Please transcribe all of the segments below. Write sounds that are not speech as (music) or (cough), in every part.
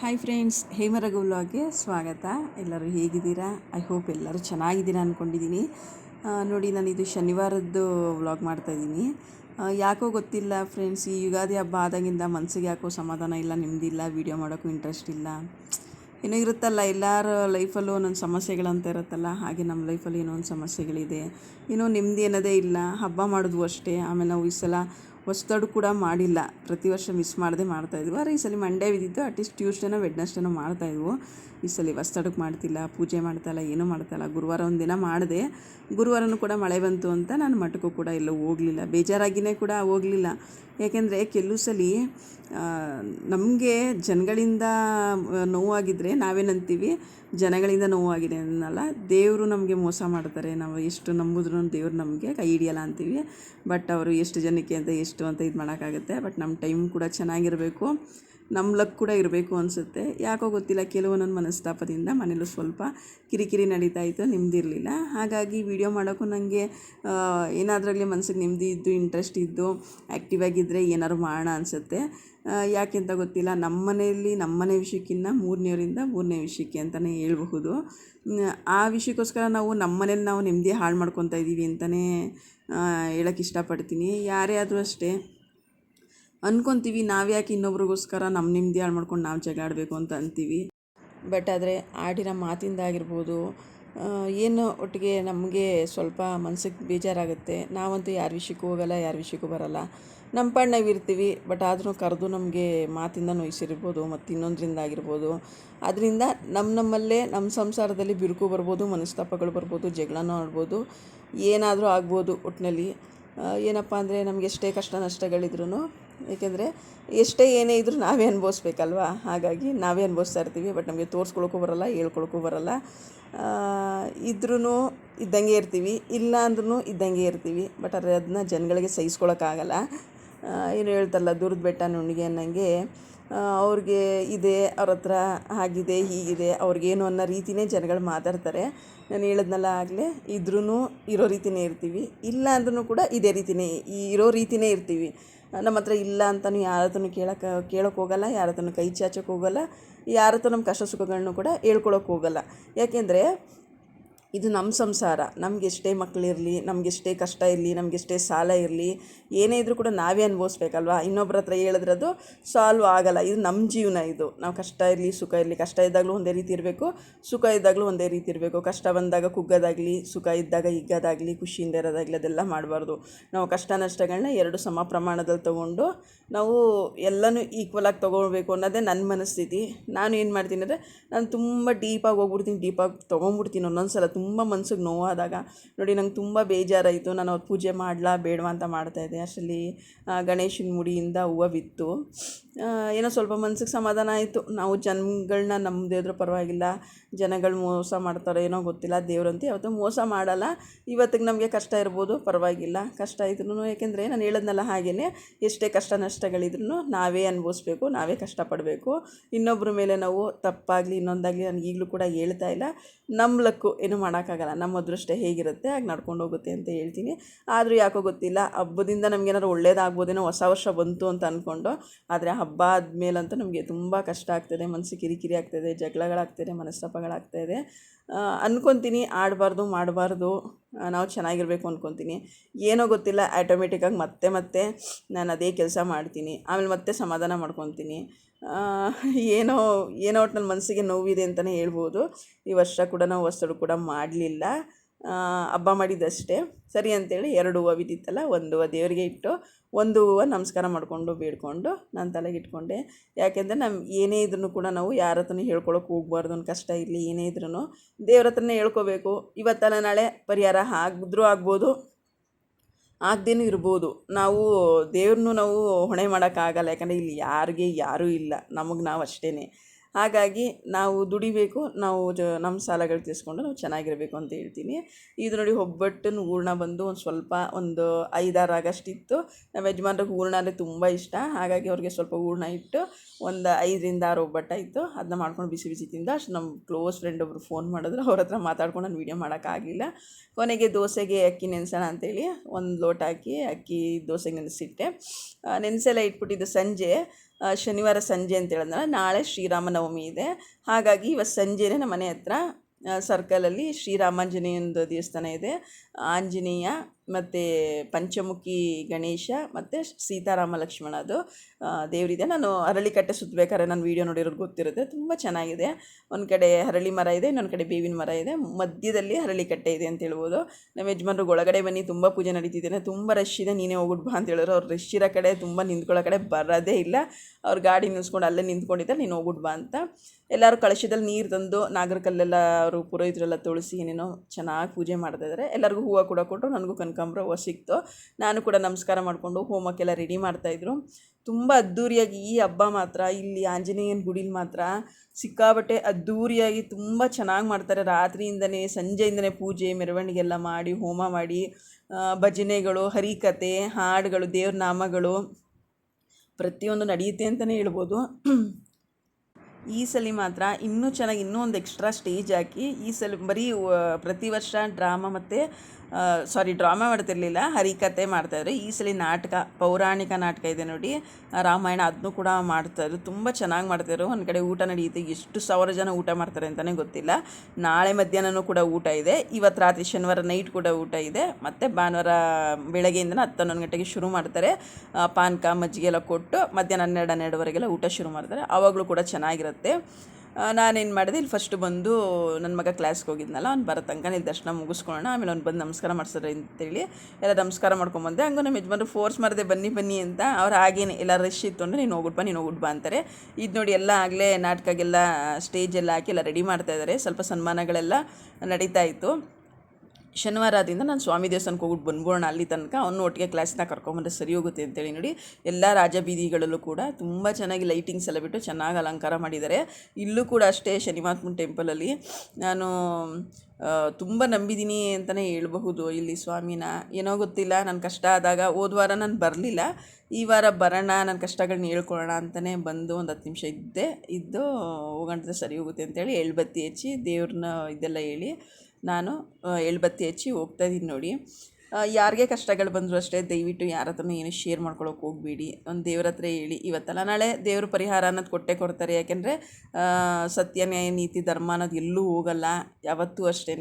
Hi friends ಹೇಮರಘು ವ್ಲಾಗ್ಗೆ ಸ್ವಾಗತ. ಎಲ್ಲರೂ ಹೇಗಿದ್ದೀರಾ? ಐ ಹೋಪ್ ಎಲ್ಲರೂ ಚೆನ್ನಾಗಿದ್ದೀರಾ ಅಂದ್ಕೊಂಡಿದ್ದೀನಿ ನೋಡಿ ನಾನು ಇದು ಶನಿವಾರದ್ದು ವ್ಲಾಗ್ ಮಾಡ್ತಾಯಿದ್ದೀನಿ ಯಾಕೋ ಗೊತ್ತಿಲ್ಲ ಫ್ರೆಂಡ್ಸ್ ಈ ಯುಗಾದಿ ಹಬ್ಬ ಆದಾಗಿಂದ ಮನಸ್ಸಿಗೆ ಯಾಕೋ ಸಮಾಧಾನ ಇಲ್ಲ ನಿಮ್ಮದಿಲ್ಲ ವೀಡಿಯೋ ಮಾಡೋಕ್ಕೂ ಇಂಟ್ರೆಸ್ಟ್ ಇಲ್ಲ. ಏನೋ ಇರುತ್ತಲ್ಲ, ಎಲ್ಲರ ಲೈಫಲ್ಲೂ ಒಂದೊಂದು ಸಮಸ್ಯೆಗಳಂತ ಇರುತ್ತಲ್ಲ, ಹಾಗೆ ನಮ್ಮ ಲೈಫಲ್ಲಿ ಏನೋ ಒಂದು ಸಮಸ್ಯೆಗಳಿದೆ. ಏನೋ ನೆಮ್ಮದಿ ಅನ್ನೋದೇ ಇಲ್ಲ, ಹಬ್ಬ ಮಾಡೋದು ಅಷ್ಟೇ. ಆಮೇಲೆ ನಾವು ಈ ಸಲ ಹೊಸ್ತಡು ಕೂಡ ಮಾಡಿಲ್ಲ. ಪ್ರತಿ ವರ್ಷ ಮಿಸ್ ಮಾಡದೆ ಮಾಡ್ತಾಯಿದ್ವು ಆದರೆ ಈ ಸಲ ಮಂಡೇ ಬಿದ್ದಿದ್ದು ಅಟ್ಲೀಸ್ಟ್ ಟ್ಯೂಸ್ಡೇನೋ ವೆಡ್ನೆಸ್ಡೇನೋ ಮಾಡ್ತಾಯಿದ್ವು ಈ ಸಲ ಹೊಸ್ತಡಕ್ಕೆ ಮಾಡ್ತಿಲ್ಲ, ಪೂಜೆ ಮಾಡ್ತಾಯಿಲ್ಲ ಏನೂ ಮಾಡ್ತಾಯಿಲ್ಲ ಗುರುವಾರ ಒಂದಿನ ಮಾಡಿದೆ. ಗುರುವಾರನೂ ಕೂಡ ಮಳೆ ಬಂತು ಅಂತ ನಾನು ಮಠಕ್ಕೂ ಕೂಡ ಎಲ್ಲೂ ಹೋಗಲಿಲ್ಲ. ಬೇಜಾರಾಗಿಯೇ ಕೂಡ ಹೋಗಲಿಲ್ಲ. ಯಾಕೆಂದರೆ ಕೆಲವು ಸಲ ನಮಗೆ ಜನಗಳಿಂದ ನೋವಾಗಿದ್ದರೆ ನಾವೇನಂತೀವಿ ಜನಗಳಿಂದ ನೋವಾಗಿದೆ ಅನ್ನಲ್ಲ, ದೇವರು ನಮಗೆ ಮೋಸ ಮಾಡ್ತಾರೆ. ನಾವು ಎಷ್ಟು ನಂಬಿದ್ರು ದೇವ್ರು ನಮಗೆ ಕೈ ಹಿಡಿಯಲ್ಲ ಅಂತೀವಿ. ಬಟ್ ಅವರು ಎಷ್ಟು ಜನಕ್ಕೆ ಅಂತ, ಎಷ್ಟು ಅಂತ ಇದು ಮಾಡೋಕ್ಕಾಗುತ್ತೆ. ಬಟ್ ನಮ್ಮ ಟೈಮ್ ಕೂಡ ಚೆನ್ನಾಗಿರಬೇಕು. ನಮ್ಮ ಲಕ್ ಕೂಡ ಇರಬೇಕು ಅನಿಸುತ್ತೆ. ಯಾಕೋ ಗೊತ್ತಿಲ್ಲ ಕೆಲವೊಂದೊಂದು ಮನಸ್ತಾಪದಿಂದ ಮನೇಲೂ ಸ್ವಲ್ಪ ಕಿರಿಕಿರಿ ನಡೀತಾ ಇತ್ತು ನೆಮ್ಮದಿರಲಿಲ್ಲ ಹಾಗಾಗಿ ವಿಡಿಯೋ ಮಾಡೋಕ್ಕೂ ನನಗೆ ಏನಾದ್ರಲ್ಲಿ ಮನಸ್ಸಿಗೆ ನೆಮ್ಮದಿ ಇದ್ದು ಇಂಟ್ರೆಸ್ಟ್ ಇದ್ದು ಆ್ಯಕ್ಟಿವ್ ಆಗಿದ್ದರೆ ಏನಾದ್ರು ಮಾಡೋಣ ಅನಿಸುತ್ತೆ. ಯಾಕೆ ಅಂತ ಗೊತ್ತಿಲ್ಲ ನಮ್ಮ ಮನೆಯಲ್ಲಿ ನಮ್ಮನೆ ವಿಷಯಕ್ಕಿಂತ ಮೂರನೇವರಿಂದ ಮೂರನೇ ವಿಷಯಕ್ಕೆ ಅಂತಲೇ ಹೇಳಬಹುದು. ಆ ವಿಷಯಕ್ಕೋಸ್ಕರ ನಾವು ನಮ್ಮ ಮನೇಲಿ ನಾವು ನೆಮ್ಮದಿ ಹಾಳು ಮಾಡ್ಕೊತಾ ಇದ್ದೀವಿ ಅಂತಲೇ ಹೇಳೋಕ್ಕೆ ಇಷ್ಟಪಡ್ತೀನಿ. ಯಾರೇ ಆದರೂ ಅಷ್ಟೇ ಅನ್ಕೊತೀವಿ, ನಾವ್ಯಾಕೆ ಇನ್ನೊಬ್ರಿಗೋಸ್ಕರ ನಮ್ಮ ನೆಮ್ಮದಿ ಹಾಳು ಮಾಡ್ಕೊಂಡು ನಾವು ಜಗಳಾಡಬೇಕು ಅಂತ ಅಂತೀವಿ. ಬಟ್ ಆದರೆ ಆಡಿನ ಮಾತಿಂದಾಗಿರ್ಬೋದು ಏನು ಒಟ್ಟಿಗೆ ನಮಗೆ ಸ್ವಲ್ಪ ಮನ್ಸಿಗೆ ಬೇಜಾರಾಗುತ್ತೆ. ನಾವಂತೂ ಯಾರ ವಿಷಯಕ್ಕೂ ಹೋಗಲ್ಲ, ಯಾರ ವಿಷಯಕ್ಕೂ ಬರಲ್ಲ. ನಮ್ಮ ಪಾಡ್ ನಾವು ಬಟ್ ಆದರೂ ಕರೆದು ನಮಗೆ ಮಾತಿಂದ ನೋಯಿಸಿರ್ಬೋದು, ಮತ್ತು ಇನ್ನೊಂದರಿಂದ ಆಗಿರ್ಬೋದು. ಅದರಿಂದ ನಮ್ಮ ನಮ್ಮಲ್ಲೇ ನಮ್ಮ ಸಂಸಾರದಲ್ಲಿ ಬಿರುಕು ಬರ್ಬೋದು, ಮನಸ್ತಾಪಗಳು ಬರ್ಬೋದು, ಜಗಳನೂ ಆಡ್ಬೋದು. ಏನಾದರೂ ಆಗ್ಬೋದು ಒಟ್ಟಿನಲ್ಲಿ ಏನಪ್ಪ ಅಂದರೆ ನಮಗೆ ಎಷ್ಟೇ ಕಷ್ಟ ನಷ್ಟಗಳಿದ್ರೂ ಏಕೆಂದರೆ ಎಷ್ಟೇ ಏನೇ ಇದ್ದರೂ ನಾವೇ ಅನುಭವಿಸ್ಬೇಕಲ್ವಾ? ಹಾಗಾಗಿ ನಾವೇ ಅನುಭವಿಸ್ತಾ ಇರ್ತೀವಿ ಬಟ್ ನಮಗೆ ತೋರಿಸ್ಕೊಳಕ್ಕೂ ಬರಲ್ಲ, ಹೇಳ್ಕೊಳಕ್ಕೂ ಬರಲ್ಲ. ಇದ್ರೂ ಇದ್ದಂಗೆ ಇರ್ತೀವಿ, ಇಲ್ಲ ಅಂದ್ರೂ ಇದ್ದಂಗೆ ಇರ್ತೀವಿ ಬಟ್ ಆದರೆ ಅದನ್ನ ಜನಗಳಿಗೆ ಸಹಿಸ್ಕೊಳಕ್ಕಾಗಲ್ಲ. ಏನು ಹೇಳ್ತಾರಲ್ಲ, ದುರ್ದ ಬೆಟ್ಟ ನುಣ್ಣಿಗೆ ಅನ್ನಂಗೆ ಅವ್ರಿಗೆ ಇದೆ, ಅವ್ರ ಹತ್ರ ಹಾಗಿದೆ ಹೀಗಿದೆ ಅವ್ರಿಗೇನು ಅನ್ನೋ ರೀತಿನೇ ಜನಗಳು ಮಾತಾಡ್ತಾರೆ. ನಾನು ಹೇಳಿದ್ನಲ್ಲ ಆಗಲೇ ಇದ್ರೂ ಇರೋ ರೀತಿನೇ ಇರ್ತೀವಿ, ಇಲ್ಲ ಅಂದ್ರೂ ಕೂಡ ಇದೇ ರೀತಿನೇ ಇರೋ ರೀತಿನೇ ಇರ್ತೀವಿ. ನಮ್ಮ ಹತ್ರ ಇಲ್ಲ ಅಂತಲೂ ಯಾರ ಹತ್ರನೂ ಕೇಳಕ್ಕೆ, ಕೇಳೋಕೆ ಹೋಗಲ್ಲ ಯಾರ ಹತ್ರನೂ ಕೈ ಚಾಚೋಕೆ ಹೋಗಲ್ಲ ಯಾರ ಹತ್ರ ನಮ್ಮ ಕಷ್ಟ ಸುಖಗಳನ್ನೂ ಕೂಡ ಹೇಳ್ಕೊಳಕ್ಕೆ ಹೋಗಲ್ಲ. ಯಾಕೆಂದರೆ ಇದು ನಮ್ಮ ಸಂಸಾರ. ನಮ್ಗೆ ಎಷ್ಟೇ ಮಕ್ಕಳಿರಲಿ ನಮಗೆಷ್ಟೇ ಕಷ್ಟ ಇರಲಿ ನಮಗೆಷ್ಟೇ ಸಾಲ ಇರಲಿ, ಏನೇ ಇದ್ರೂ ಕೂಡ ನಾವೇ ಅನುಭವಿಸ್ಬೇಕಲ್ವಾ? ಇನ್ನೊಬ್ಬರ ಹತ್ರ ಹೇಳಿದ್ರೆ ಅದು ಸಾಲ್ವ್ ಆಗಲ್ಲ. ಇದು ನಮ್ಮ ಜೀವನ ಇದು. ನಾವು ಕಷ್ಟ ಇರಲಿ, ಸುಖ ಇರಲಿ, ಕಷ್ಟ ಇದ್ದಾಗಲೂ ಒಂದೇ ರೀತಿ ಇರಬೇಕು, ಸುಖ ಇದ್ದಾಗಲೂ ಒಂದೇ ರೀತಿ ಇರಬೇಕು. ಕಷ್ಟ ಬಂದಾಗ ಕುಗ್ಗೋದಾಗಲಿ, ಸುಖ ಇದ್ದಾಗ ಹಿಗ್ಗೋದಾಗಲಿ, ಖುಷಿಯಿಂದ ಇರೋದಾಗಲಿ ಅದೆಲ್ಲ ಮಾಡಬಾರ್ದು. ನಾವು ಕಷ್ಟ ನಷ್ಟಗಳನ್ನ ಎರಡು ಸಮ ಪ್ರಮಾಣದಲ್ಲಿ ತೊಗೊಂಡು ನಾವು ಎಲ್ಲನೂ ಈಕ್ವಲಾಗಿ ತೊಗೊಳ್ಬೇಕು ಅನ್ನೋದೇ ನನ್ನ ಮನಸ್ಥಿತಿ. ನಾನು ಏನು ಮಾಡ್ತೀನಿ ಅಂದರೆ, ನಾನು ತುಂಬ ಡೀಪಾಗಿ ಹೋಗ್ಬಿಡ್ತೀನಿ ಡೀಪಾಗಿ ತೊಗೊಂಬಿಡ್ತೀನಿ ಒಂದೊಂದು ಸಲ ತುಂಬ ಮನಸ್ಸಿಗೆ ನೋವಾದಾಗ, ನೋಡಿ ನಂಗೆ ತುಂಬ ಬೇಜಾರಾಯಿತು, ನಾನು ಅವ್ರ ಪೂಜೆ ಮಾಡಲಾ, ಬೇಡವಾ ಅಂತ ಮಾಡ್ತಾಯಿದ್ದೆ ಅಷ್ಟರಲ್ಲಿ ಗಣೇಶನ ಮುಡಿಯಿಂದ ಹೂವು ಬಿತ್ತು. ಏನೋ ಸ್ವಲ್ಪ ಮನ್ಸಿಗೆ ಸಮಾಧಾನ ಆಯಿತು. ನಾವು ಜನಗಳನ್ನ ನಂಬದಿದ್ರೂ ಪರವಾಗಿಲ್ಲ, ಜನಗಳು ಮೋಸ ಮಾಡ್ತಾರೋ ಏನೋ ಗೊತ್ತಿಲ್ಲ, ದೇವ್ರಂತೆ ಯಾವತ್ತೂ ಮೋಸ ಮಾಡಲ್ಲ. ಇವತ್ತಿಗೆ ನಮಗೆ ಕಷ್ಟ ಇರ್ಬೋದು, ಪರವಾಗಿಲ್ಲ. ಕಷ್ಟ ಇದ್ರೂ ಏಕೆಂದರೆ ನಾನು ಹೇಳದ್ನಲ್ಲ ಹಾಗೇ ಎಷ್ಟೇ ಕಷ್ಟ ನಷ್ಟಗಳಿದ್ರು ನಾವೇ ಅನುಭವಿಸ್ಬೇಕು, ನಾವೇ ಕಷ್ಟಪಡಬೇಕು. ಇನ್ನೊಬ್ಬರ ಮೇಲೆ ನಾವು ತಪ್ಪಾಗಲಿ, ಇನ್ನೊಂದಾಗಲಿ ನನಗೆ ಈಗಲೂ ಕೂಡ ಹೇಳ್ತಾ ಇಲ್ಲ. ನಮ್ಮ ಲಕ್ಕು ಏನು ಮಾಡೋಕ್ಕಾಗಲ್ಲ, ನಮ್ಮ ಅದೃಷ್ಟ ಹೇಗಿರುತ್ತೆ, ಹಾಗೆ ನಡ್ಕೊಂಡು ಹೋಗುತ್ತೆ ಅಂತ ಹೇಳ್ತೀನಿ. ಆದರೂ ಯಾಕೋ ಗೊತ್ತಿಲ್ಲ, ಹಬ್ಬದಿಂದ ನಮಗೇನಾದ್ರು ಒಳ್ಳೇದಾಗ್ಬೋದೇನೋ ಹೊಸ ವರ್ಷ ಬಂತು ಅಂತ ಅಂದ್ಕೊಂಡು ಆದರೆ ಹಬ್ಬ ಆದಮೇಲಂತೂ ನಮಗೆ ತುಂಬ ಕಷ್ಟ ಆಗ್ತದೆ ಮನಸ್ಸು ಕಿರಿಕಿರಿ ಆಗ್ತದೆ, ಜಗಳಗಳಾಗ್ತದೆ ಮನಸ್ತಾಪಗಳಾಗ್ತಾಯಿದೆ ಅಂದ್ಕೊತೀನಿ ಆಡಬಾರ್ದು, ಮಾಡಬಾರ್ದು ನಾವು ಚೆನ್ನಾಗಿರಬೇಕು ಅಂದ್ಕೊತೀನಿ ಏನೋ ಗೊತ್ತಿಲ್ಲ ಆಟೋಮೆಟಿಕ್ಕಾಗಿ ಮತ್ತೆ ಮತ್ತೆ ನಾನು ಅದೇ ಕೆಲಸ ಮಾಡ್ತೀನಿ. ಆಮೇಲೆ ಮತ್ತೆ ಸಮಾಧಾನ ಮಾಡ್ಕೊತೀನಿ. ಏನೋ ಏನೋ ಒಟ್ಟು ನನ್ನ ಮನಸ್ಸಿಗೆ ನೋವಿದೆ ಅಂತಲೇ ಹೇಳ್ಬೋದು. ಈ ವರ್ಷ ಕೂಡ ನಾವು ವಸ್ತುಗಳು ಕೂಡ ಮಾಡಲಿಲ್ಲ. ಹಬ್ಬ ಮಾಡಿದ್ದಷ್ಟೇ. ಸರಿ ಅಂತೇಳಿ ಎರಡು ಹೂವು ಬಿದ್ದಿತ್ತಲ್ಲ, ಒಂದು ದೇವರಿಗೆ ಇಟ್ಟು ಒಂದು ಹೂವು ನಮಸ್ಕಾರ ಮಾಡಿಕೊಂಡು ಬೇಡ್ಕೊಂಡು ನಾನು ತಲೆಗೆ ಇಟ್ಕೊಂಡೆ. ಯಾಕೆಂದರೆ ನಮ್ಮ ಏನೇ ಇದ್ರೂ ಕೂಡ ನಾವು ಯಾರ ಹತ್ರನೂ ಹೇಳ್ಕೊಳೋಕೆ ಹೋಗ್ಬಾರ್ದು ಒಂದು ಕಷ್ಟ ಇರಲಿ ಏನೇ ಇದ್ರೂ ದೇವ್ರ ಹತ್ರನೇ ಹೇಳ್ಕೊಬೇಕು. ಇವತ್ತಲ್ಲ ನಾಳೆ ಪರಿಹಾರ ಆಗಿದ್ರೂ ಆಗ್ಬೋದು, ಆಗದೇನೂ ಇರ್ಬೋದು. ನಾವು ದೇವ್ರನ್ನೂ ನಾವು ಹೊಣೆ ಮಾಡೋಕ್ಕಾಗಲ್ಲ ಯಾಕಂದರೆ ಇಲ್ಲಿ ಯಾರಿಗೆ ಯಾರೂ ಇಲ್ಲ. ನಮಗೆ ನಾವು ಅಷ್ಟೇ ಹಾಗಾಗಿ ನಾವು ದುಡಿಬೇಕು, ನಾವು ಜ, ನಮ್ಮ ಸಾಲಗಳು ತೀರಿಸ್ಕೊಂಡು ನಾವು ಚೆನ್ನಾಗಿರಬೇಕು ಅಂತ ಹೇಳ್ತೀನಿ. ಇದು ನೋಡಿ ಒಬ್ಬಟ್ಟಿನ ಹೂರ್ಣ ಬಂದು ಒಂದು ಸ್ವಲ್ಪ ಒಂದು ಐದಾರು ಆಗಷ್ಟಿತ್ತು. ನಮ್ಮ ಯಜಮಾನ್ರಿಗೆ ಹೂರ್ಣ ಅಂದರೆ ತುಂಬ ಇಷ್ಟ. ಹಾಗಾಗಿ ಅವ್ರಿಗೆ ಸ್ವಲ್ಪ ಹೂರ್ಣ ಇಟ್ಟು ಒಂದು ಐದರಿಂದ ಆರು ಒಬ್ಬಟ್ಟಾಯಿತು. ಅದನ್ನ ಮಾಡ್ಕೊಂಡು ಬಿಸಿ ಬಿಸಿ ತಿಂದ ಅಷ್ಟು ನಮ್ಮ ಕ್ಲೋಸ್ ಫ್ರೆಂಡ್ ಒಬ್ಬರು ಫೋನ್ ಮಾಡಿದ್ರು. ಅವ್ರ ಹತ್ರ ಮಾತಾಡ್ಕೊಂಡು ನಾನು ವೀಡಿಯೋ ಮಾಡೋಕ್ಕಾಗಲಿಲ್ಲ ಕೊನೆಗೆ ದೋಸೆಗೆ ಅಕ್ಕಿ ನೆನೆಸೋಣ ಅಂತೇಳಿ ಒಂದು ಲೋಟ ಹಾಕಿ ಅಕ್ಕಿ ದೋಸೆಗೆ ನೆನೆಸಿಟ್ಟೆ. ನೆನೆಸೆಲ್ಲ ಇಟ್ಬಿಟ್ಟಿದ್ದು ಸಂಜೆ. ಶನಿವಾರ ಸಂಜೆ ಅಂತ ನಾಳೆ ಶ್ರೀರಾಮ ಶ್ರೀರಾಮನವಮಿ ಇದೆ. ಹಾಗಾಗಿ ಇವತ್ತು ಸಂಜೆನೇ ನಮ್ಮ ಮನೆ ಹತ್ರ ಸರ್ಕಲಲ್ಲಿ ಶ್ರೀರಾಮಾಂಜನೇಯಂದು ದೇವಸ್ಥಾನ ಇದೆ. ಆಂಜನೇಯ ಮತ್ತು ಪಂಚಮುಖಿ ಗಣೇಶ ಮತ್ತು ಸೀತಾರಾಮ ಲಕ್ಷ್ಮಣ ಅದು ದೇವರಿದೆ. ನಾನು ಅರಳಿಕಟ್ಟೆ ಸುತ್ತಬೇಕಾದ್ರೆ ನಾನು ವೀಡಿಯೋ ನೋಡಿರೋದು ಗೊತ್ತಿರುತ್ತೆ. ತುಂಬ ಚೆನ್ನಾಗಿದೆ. ಒಂದು ಕಡೆ ಹರಳಿ ಮರ ಇದೆ, ಇನ್ನೊಂದು ಕಡೆ ಬೇವಿನ ಮರ ಇದೆ. ಮಧ್ಯದಲ್ಲಿ ಹರಳಿಕಟ್ಟೆ ಇದೆ ಅಂತ ಹೇಳ್ಬೋದು. ನಮ್ಮ ಯಜಮಾನ್ರು ಒಳಗಡೆ ಬನ್ನಿ, ತುಂಬ ಪೂಜೆ ನಡೀತಿದ್ದೇನೆ ತುಂಬ ರಶ್ ಇದೆ. ನೀನೇ ಹೋಗ್ಬಿಟ್ಟು ಬಾ ಅಂತ ಹೇಳಿದ್ರು. ಅವ್ರು ರಶ್ ಇರೋ ಕಡೆ, ತುಂಬ ನಿಂತ್ಕೊಳ್ಳೋ ಕಡೆ ಬರೋದೇ ಇಲ್ಲ. ಅವ್ರ ಗಾಡಿ ನಿಲ್ಸ್ಕೊಂಡು ಅಲ್ಲೇ ನಿಂತ್ಕೊಂಡಿದ್ದಾರೆ. ನೀನು ಹೋಗ್ಬಿಟ್ಟು ಬಾ ಅಂತ. ಎಲ್ಲರೂ ಕಳಶದಲ್ಲಿ ನೀರು ತಂದು ನಾಗರಕಲ್ಲೆಲ್ಲ ಅವರು ಪುರೋಹಿತರೆಲ್ಲ ತುಳಸಿ ಏನೇನೋ ಚೆನ್ನಾಗಿ ಪೂಜೆ ಮಾಡ್ತಾಯಿದ್ದಾರೆ ಎಲ್ಲರಿಗೂ ಹೂವು ಕೂಡ ಕೊಟ್ಟರು ನನಗೂ ಕನಕಾಂಬ್ರ ಹೂವು ಸಿಕ್ತು ನಾನು ಕೂಡ ನಮಸ್ಕಾರ ಮಾಡಿಕೊಂಡು ಹೋಮಕ್ಕೆಲ್ಲ ರೆಡಿ ಮಾಡ್ತಾಯಿದ್ರು ತುಂಬ ಅದ್ಧೂರಿಯಾಗಿ ಈ ಹಬ್ಬ ಮಾತ್ರ, ಇಲ್ಲಿ ಆಂಜನೇಯನ ಗುಡಿಲಿ ಮಾತ್ರ ಸಿಕ್ಕಾಬಟ್ಟೆ ಅದ್ಧೂರಿಯಾಗಿ ತುಂಬ ಚೆನ್ನಾಗಿ ಮಾಡ್ತಾರೆ. ರಾತ್ರಿಯಿಂದನೇ, ಸಂಜೆಯಿಂದನೇ ಪೂಜೆ ಮೆರವಣಿಗೆ ಎಲ್ಲ ಮಾಡಿ, ಹೋಮ ಮಾಡಿ ಭಜನೆಗಳು ಹರಿಕತೆ ಹಾಡುಗಳು, ದೇವ್ರ ನಾಮಗಳು ಪ್ರತಿಯೊಂದು ನಡೆಯುತ್ತೆ ಅಂತಲೇ ಹೇಳ್ಬೋದು. ಈ ಸಲ ಮಾತ್ರ ಇನ್ನೂ ಚೆನ್ನಾಗಿ ಇನ್ನೂ ಒಂದು ಎಕ್ಸ್ಟ್ರಾ ಸ್ಟೇಜ್ ಹಾಕಿ ಈ ಸಲ ಬರೀ ಪ್ರತಿ ವರ್ಷ ಡ್ರಾಮಾ ಮತ್ತು ಸಾರಿ ಡ್ರಾಮಾ ಮಾಡ್ತಿರ್ಲಿಲ್ಲ ಹರಿಕತೆ ಮಾಡ್ತಾಯಿದ್ರು ಈ ಸಲ ನಾಟಕ, ಪೌರಾಣಿಕ ನಾಟಕ ಇದೆ ನೋಡಿ. ರಾಮಾಯಣ ಅದನ್ನೂ ಕೂಡ ಮಾಡ್ತಾಯಿದ್ರು ತುಂಬ ಚೆನ್ನಾಗಿ ಮಾಡ್ತಾಯಿದ್ರು ಒಂದು ಕಡೆ ಊಟ ನಡೆಯುತ್ತೆ ಎಷ್ಟು ಸಾವಿರ ಜನ ಊಟ ಮಾಡ್ತಾರೆ ಅಂತಲೇ ಗೊತ್ತಿಲ್ಲ. ನಾಳೆ ಮಧ್ಯಾಹ್ನವೂ ಕೂಡ ಊಟ ಇದೆ. ಇವತ್ತು ರಾತ್ರಿ ಶನಿವಾರ ನೈಟ್ ಕೂಡ ಊಟ ಇದೆ. ಮತ್ತು ಭಾನುವಾರ ಬೆಳಗ್ಗೆಯಿಂದನೇ ಹತ್ತು ಗಂಟೆಗೆ ಶುರು ಮಾಡ್ತಾರೆ. ಪಾನಕ ಮಜ್ಜಿಗೆ ಎಲ್ಲ ಕೊಟ್ಟು ಮಧ್ಯಾಹ್ನ ಹನ್ನೆರಡು, ಹನ್ನೆರಡುವರೆಗೆಲ್ಲ ಊಟ ಶುರು ಮಾಡ್ತಾರೆ. ಆವಾಗಲೂ ಕೂಡ ಚೆನ್ನಾಗಿರುತ್ತೆ. ನಾನೇನು ಮಾಡಿದೆ, ಇಲ್ಲಿ ಫಸ್ಟ್ ಬಂದು ನನ್ನ ಮಗ ಕ್ಲಾಸ್ಗೆ ಹೋಗಿದ್ನಲ್ಲ, ಅವ್ನು ಬರೋ ತನಕ ಇಲ್ಲಿ ದರ್ಶನ ಮುಗಿಸ್ಕೊಳ್ಳೋಣ, ಆಮೇಲೆ ಅವ್ನು ಬಂದು ನಮಸ್ಕಾರ ಮಾಡಿಸ್ರೆ ಅಂತೇಳಿ ಎಲ್ಲ ನಮಸ್ಕಾರ ಮಾಡ್ಕೊಂಬಂದೆ ಹಂಗೂ ನಮ್ಮ ಯಜಮಾನ್ರು ಫೋರ್ಸ್ ಮಾಡಿದೆ, ಬನ್ನಿ ಬನ್ನಿ ಅಂತ ಅವ್ರು ಹಾಗೇನೆ ಎಲ್ಲ ರಶ್ ಇತ್ತು ಅಂದರೆ ನೀನು ಹೋಗ್ಬಿಟ್ಟು ಬಾ, ನೀನು ಹೋಗ್ಬಿಟ್ಟು ಬಾ ಅಂತಾರೆ. ಇದು ನೋಡಿ ಎಲ್ಲ ಆಗಲೇ ನಾಟಕಗೆಲ್ಲ ಸ್ಟೇಜೆಲ್ಲ ಹಾಕಿ ಎಲ್ಲ ರೆಡಿ ಮಾಡ್ತಾಯಿದ್ದಾರೆ ಸ್ವಲ್ಪ ಸನ್ಮಾನಗಳೆಲ್ಲ ನಡೀತಾ ಇತ್ತು. ಶನಿವಾರ ಆದಿಂದ ನಾನು ಸ್ವಾಮಿ ದೇವಸ್ಥಾನಕ್ಕೆ ಹೋಗ್ಬಿಟ್ಟು ಬಂದ್ಬೋಣ ಅಲ್ಲಿ ತನಕ. ಅವನು ಒಟ್ಟಿಗೆ ಕ್ಲಾಸ್ನ ಕರ್ಕೊಂಬಂದ್ರೆ ಸರಿ ಹೋಗುತ್ತೆ ಅಂತೇಳಿ ನೋಡಿ. ಎಲ್ಲ ರಾಜಬೀದಿಗಳಲ್ಲೂ ಕೂಡ ತುಂಬ ಚೆನ್ನಾಗಿ ಲೈಟಿಂಗ್ಸ್ ಎಲ್ಲ ಬಿಟ್ಟು ಚೆನ್ನಾಗಿ ಅಲಂಕಾರ ಮಾಡಿದ್ದಾರೆ. ಇಲ್ಲೂ ಕೂಡ ಅಷ್ಟೇ ಶನಿಮಾತ್ಮನ ಟೆಂಪಲಲ್ಲಿ ನಾನು ತುಂಬ ನಂಬಿದ್ದೀನಿ ಅಂತಲೇ ಹೇಳಬಹುದು ಇಲ್ಲಿ ಸ್ವಾಮಿನ. ಏನೋ ಗೊತ್ತಿಲ್ಲ ನನ್ನ ಕಷ್ಟ ಆದಾಗ ಹೋದ ವಾರ ನಾನು ಬರಲಿಲ್ಲ. ಈ ವಾರ ಬರೋಣ ನನ್ನ ಕಷ್ಟಗಳನ್ನ ಹೇಳ್ಕೊಳ್ಳೋಣ ಅಂತಲೇ ಬಂದು ಒಂದು ಹತ್ತು ನಿಮಿಷ ಇದ್ದೆ. ಇದ್ದು ಹೋಗೋಣ ಸರಿ ಹೋಗುತ್ತೆ ಅಂತೇಳಿ ಎಳ್ಬತ್ತಿ ಹಚ್ಚಿ ದೇವ್ರನ್ನ ಇದೆಲ್ಲ ಹೇಳಿ ನಾನು ಎಳ್ಬತ್ತಿ ಹಚ್ಚಿ ಹೋಗ್ತಾಯಿದ್ದೀನಿ ನೋಡಿ. ಯಾರಿಗೆ ಕಷ್ಟಗಳು ಬಂದರೂ ಅಷ್ಟೇ ದಯವಿಟ್ಟು ಯಾರ ಹತ್ರನೂ ಏನು ಶೇರ್ ಮಾಡ್ಕೊಳಕ್ಕೆ ಹೋಗಬೇಡಿ. ಒಂದು ದೇವ್ರ ಹತ್ರ ಹೇಳಿ ಇವತ್ತಲ್ಲ ನಾಳೆ ದೇವ್ರ ಪರಿಹಾರ ಅನ್ನೋದು ಕೊಟ್ಟೆ ಕೊಡ್ತಾರೆ. ಯಾಕೆಂದರೆ ಸತ್ಯ, ನ್ಯಾಯ, ನೀತಿ, ಧರ್ಮ ಅನ್ನೋದು ಎಲ್ಲೂ ಹೋಗಲ್ಲ. ಯಾವತ್ತೂ ಅಷ್ಟೇ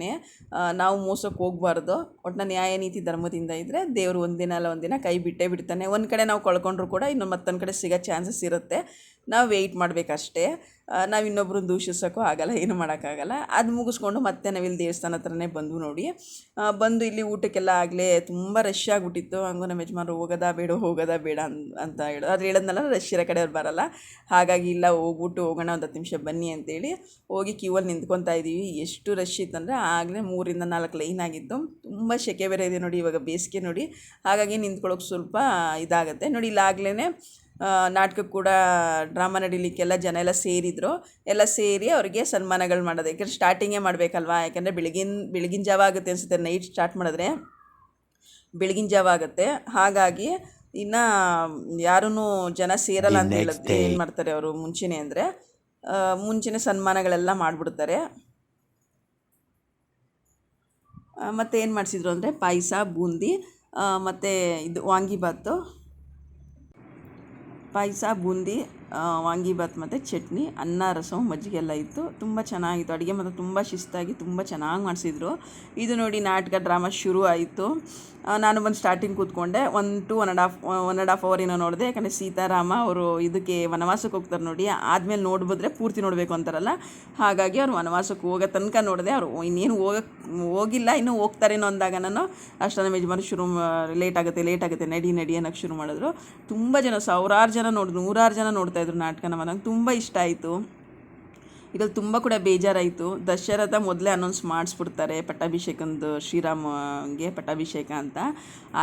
ನಾವು ಮೋಸಕ್ಕೆ ಹೋಗಬಾರ್ದು. ಒಟ್ಟು ನ್ಯಾಯ, ನೀತಿ, ಧರ್ಮದಿಂದ ಇದ್ದರೆ ದೇವರು ಒಂದಿನ ಅಲ್ಲ ಒಂದಿನ ಕೈ ಬಿಟ್ಟೇ ಬಿಡ್ತಾನೆ. ಒಂದು ಕಡೆ ನಾವು ಕಳ್ಕೊಂಡ್ರು ಕೂಡ ಇನ್ನೊಂದು ಮತ್ತೊಂದು ಕಡೆ ಸಿಗೋ ಚಾನ್ಸಸ್ ಇರುತ್ತೆ. ನಾವು ವೆಯ್ಟ್ ಮಾಡಬೇಕಷ್ಟೇ. ನಾವು ಇನ್ನೊಬ್ರನ್ನ ದೂಷಿಸೋಕ್ಕೂ ಆಗಲ್ಲ, ಏನು ಮಾಡೋಕ್ಕಾಗಲ್ಲ. ಅದು ಮುಗಿಸ್ಕೊಂಡು ಮತ್ತೆ ನಾವಿಲ್ಲಿ ದೇವಸ್ಥಾನ ಹತ್ರನೇ ಬಂದು ನೋಡಿ. ಬಂದು ಇಲ್ಲಿ ಊಟಕ್ಕೆಲ್ಲ ಆಗಲೇ ತುಂಬ ರಶ್ ಆಗಿಬಿಟ್ಟಿತ್ತು. ಹಂಗೂ ನಮ್ಮ ಯಜಮಾನ್ರು ಹೋಗೋದಾ ಬೇಡ ಹೋಗೋದಾ ಬೇಡ ಅಂತ ಹೇಳೋದು ಆದರೆ ಹೇಳೋದ್ನಲ್ಲ ರಶ್ ಇರೋ ಕಡೆಯವ್ರು ಬರಲ್ಲ. ಹಾಗಾಗಿ ಇಲ್ಲ, ಹೋಗ್ಬಿಟ್ಟು ಹೋಗೋಣ ಒಂದು ಹತ್ತು ನಿಮಿಷ ಬನ್ನಿ ಅಂತೇಳಿ ಹೋಗಿ ಕ್ಯೂವಲ್ಲಿ ನಿಂತ್ಕೊತಾ ಇದ್ದೀವಿ ಎಷ್ಟು ರಶ್ ಇತ್ತಂದರೆ ಆಗಲೇ ಮೂರಿಂದ ನಾಲ್ಕು ಲೈನ್ ಆಗಿತ್ತು. ತುಂಬ ಸೆಕೆ ಬೇರೆ ಇದೆ ನೋಡಿ, ಇವಾಗ ಬೇಸಿಗೆ ನೋಡಿ. ಹಾಗಾಗಿ ನಿಂತ್ಕೊಳ್ಳೋಕೆ ಸ್ವಲ್ಪ ಇದಾಗುತ್ತೆ. ನೋಡಿ ಇಲ್ಲಾಗಲೇ ನಾಟಕಕ್ಕೆ ಕೂಡ ಡ್ರಾಮಾ ನಡೀಲಿಕ್ಕೆಲ್ಲ ಜನ ಎಲ್ಲ ಸೇರಿದ್ರು. ಎಲ್ಲ ಸೇರಿ ಅವರಿಗೆ ಸನ್ಮಾನಗಳು ಮಾಡೋದು. ಯಾಕಂದರೆ ಸ್ಟಾರ್ಟಿಂಗೇ ಮಾಡಬೇಕಲ್ವಾ? ಯಾಕೆಂದರೆ ಬೆಳಗಿನ ಬೆಳಗಿನ ಜಾವ ಆಗುತ್ತೆ ಅನಿಸುತ್ತೆ. ನೈಟ್ ಸ್ಟಾರ್ಟ್ ಮಾಡಿದ್ರೆ ಬೆಳಗಿನ ಜಾವ ಆಗುತ್ತೆ. ಹಾಗಾಗಿ ಇನ್ನು ಯಾರೂ ಜನ ಸೇರಲ್ಲ ಅಂತ ಹೇಳಿದ್ರೆ ಏನು ಮಾಡ್ತಾರೆ ಅವರು ಮುಂಚೆನೇ ಅಂದರೆ ಮುಂಚೆನೇ ಸನ್ಮಾನಗಳೆಲ್ಲ ಮಾಡಿಬಿಡ್ತಾರೆ. ಮತ್ತು ಏನು ಮಾಡಿಸಿದ್ರು ಅಂದರೆ ಪಾಯಸ ಬೂಂದಿ ಮತ್ತು ಇದು ವಾಂಗಿಬಾತು ಪಾಯಸ, ಬೂಂದಿ ವಾಂಗಿಭಾತ್ ಮತ್ತು ಚಟ್ನಿ, ಅನ್ನ, ರಸಂ ಮಜ್ಜಿಗೆ ಎಲ್ಲ ಇತ್ತು. ತುಂಬ ಚೆನ್ನಾಗಿತ್ತು. ಅಡುಗೆ ಮಾತ್ರ ತುಂಬ ಶಿಸ್ತಾಗಿ ತುಂಬ ಚೆನ್ನಾಗಿ ಮಾಡಿಸಿದ್ರು. ಇದು ನೋಡಿ ನಾಟಕ, ಡ್ರಾಮಾ ಶುರು ಆಯಿತು. ನಾನು ಬಂದು starting ಕೂತ್ಕೊಂಡೆ. One to one and half one and half hour ಏನೋ ನೋಡಿದೆ. ಯಾಕಂದರೆ ಸೀತಾರಾಮ ಅವರು ಇದಕ್ಕೆ ವನವಾಸಕ್ಕೆ ಹೋಗ್ತಾರೆ ನೋಡಿ. ಆದಮೇಲೆ ನೋಡ್ಬಿದ್ರೆ ಪೂರ್ತಿ ನೋಡಬೇಕು ಅಂತಾರಲ್ಲ. ಹಾಗಾಗಿ ಅವ್ರು ವನವಾಸಕ್ಕೆ ಹೋಗೋ ತನಕ ನೋಡಿದೆ. ಅವರು ಇನ್ನೇನು ಹೋಗಕ್ಕೆ ಹೋಗಿಲ್ಲ, ಇನ್ನೂ ಹೋಗ್ತಾರೇನೋ ಅಂದಾಗ ನಾನು ಅಷ್ಟು ನಮ್ಮ ಯಜಮಾನ ಶುರು ಲೇಟ್ ಆಗುತ್ತೆ ಲೇಟ್ ಆಗುತ್ತೆ, ನಡಿ ನಡಿ ಅನ್ನೋಕ್ಕೆ ಶುರು ಮಾಡಿದ್ರು. ತುಂಬ ಜನ, ಸಾವಿರಾರು ಜನ ನೋಡಿದ್ರು, ನೂರಾರು ಜನ ನೋಡ್ತಾಯಿದ್ರು ನಾಟಕನ. ನನಗೆ ತುಂಬ ಇಷ್ಟ ಆಯಿತು. ಇದ್ರಲ್ಲಿ ತುಂಬ ಕೂಡ ಬೇಜಾರಾಯಿತು. ದಶರಥ ಮೊದಲೇ ಅನೌನ್ಸ್ ಮಾಡಿಸ್ಬಿಡ್ತಾರೆ ಪಟ್ಟಾಭಿಷೇಕಂದು ಶ್ರೀರಾಮಗೆ ಪಟ್ಟಾಭಿಷೇಕ ಅಂತ.